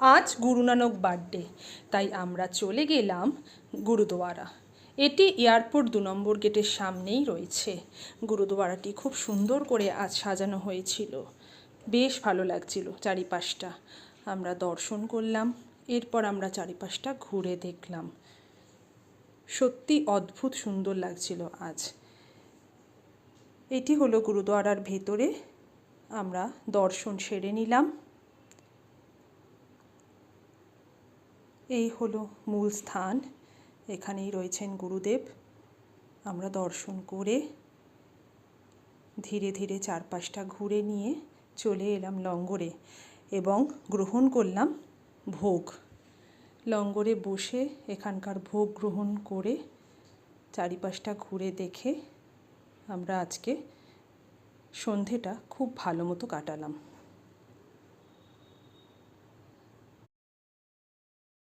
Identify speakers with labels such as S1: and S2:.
S1: আজ গুরু নানক বার্থডে, তাই আমরা চলে গেলাম গুরুদুয়ারা। এটি এয়ারপোর্ট দু নম্বর গেটের সামনেই রয়েছে। গুরুদুয়ারাটি খুব সুন্দর করে আজ সাজানো হয়েছিল। বেশ ভালো লাগছিল চারিপাশটা। আমরা দর্শন করলাম, এরপর আমরা চারিপাশটা ঘুরে দেখলাম। সত্যি অদ্ভুত সুন্দর লাগছিল আজ। এটি হলো গুরুদুয়ারার ভেতরে। আমরা দর্শন সেরে নিলাম। এই হলো মূল স্থান। এখানেই রয়েছেন গুরুদেব। আমরা দর্শন করে ধীরে ধীরে চারপাশটা ঘুরে নিয়ে চলে এলাম লঙ্গরে এবং গ্রহণ করলাম ভোগ। লঙ্গরে বসে এখানকার ভোগ গ্রহণ করে চারিপাশটা ঘুরে দেখে আমরা আজকে সন্ধেটা খুব ভালো মতো কাটালাম।